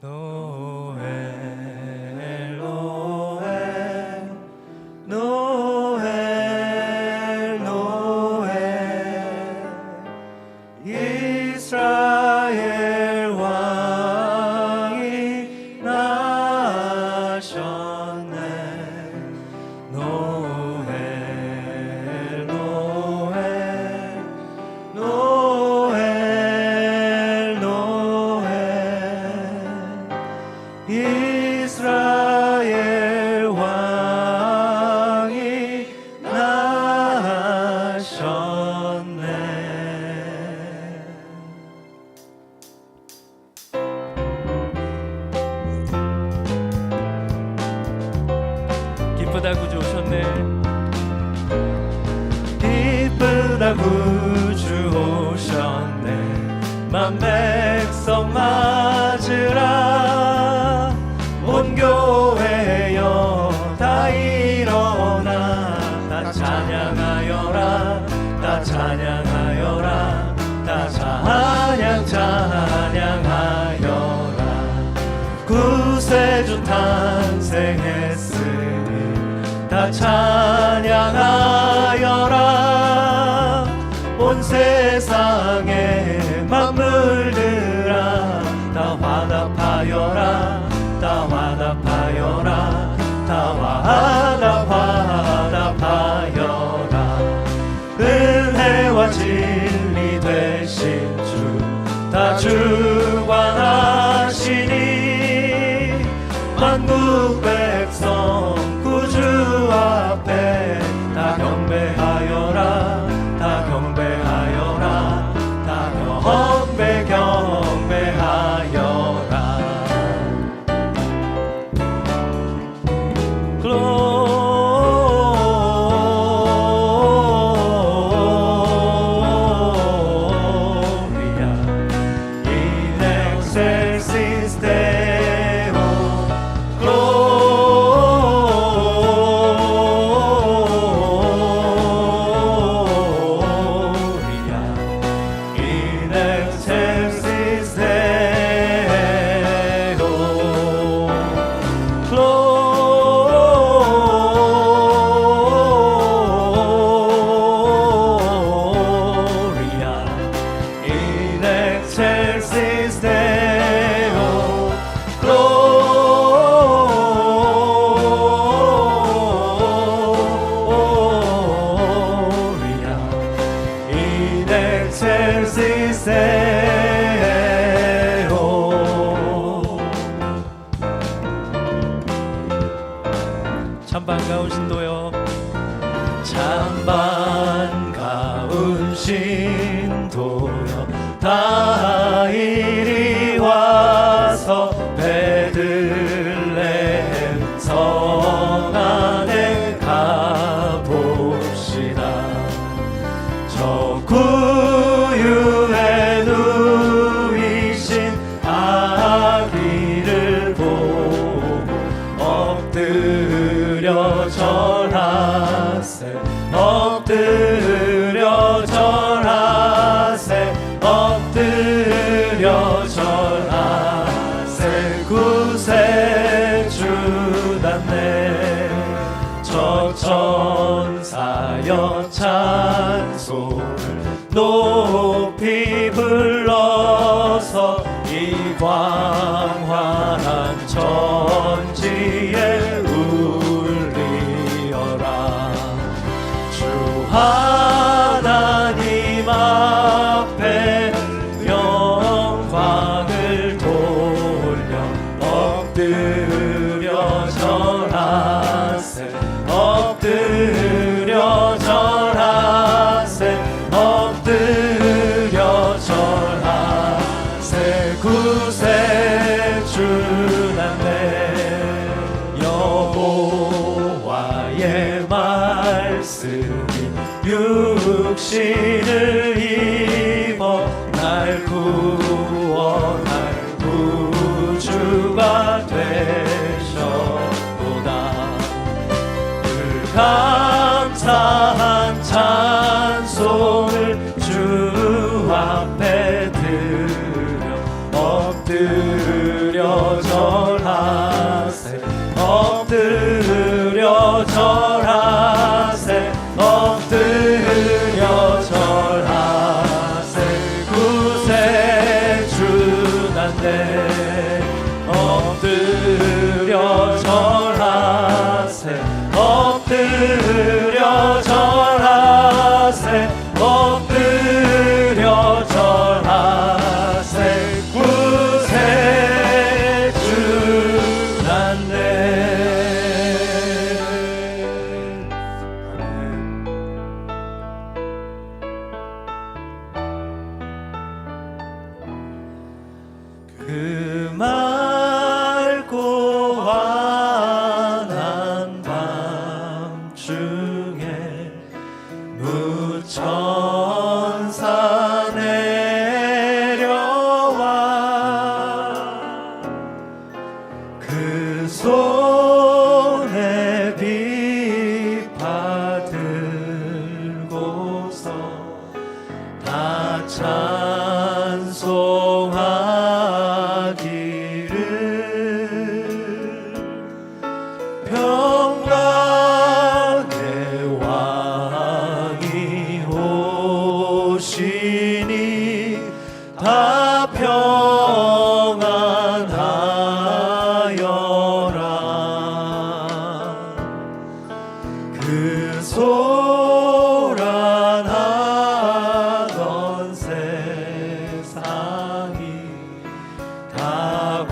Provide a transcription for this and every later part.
No. 기쁘다 구주 오셨네. 만 백성 맞으라. 온 교회여 다 일어나. 다 찬양하여라. 다 찬양하여라. 다 찬양 찬양하여라. 구세주 탄생했으니 다 찬양하여라 온 세상의 만물들아 다 화답하여라 다 화답하여라 다 화답 화답하여라. 은혜와 진리 되신 주다 주관하시니. 만국 백성 구주 앞에 참 반가운 신도여 다 엎드려 절하세. 엎드려 절하세. 엎드려 절하세. 구세주단네 저 천사여 찬송을 높이 불러서 이 광활한 천지에 구세주나네. 여호와의 말씀이 육신을 입어 날 구원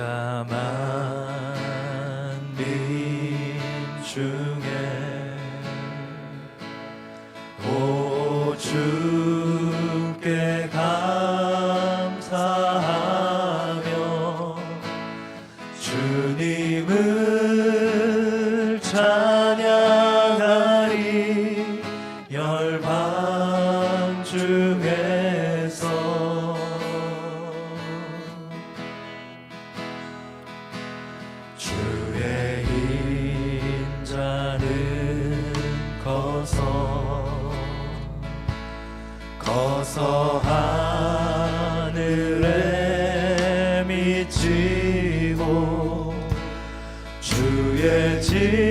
내가 만민 중에 오주 커서 거서 하늘에 미치고 주의 집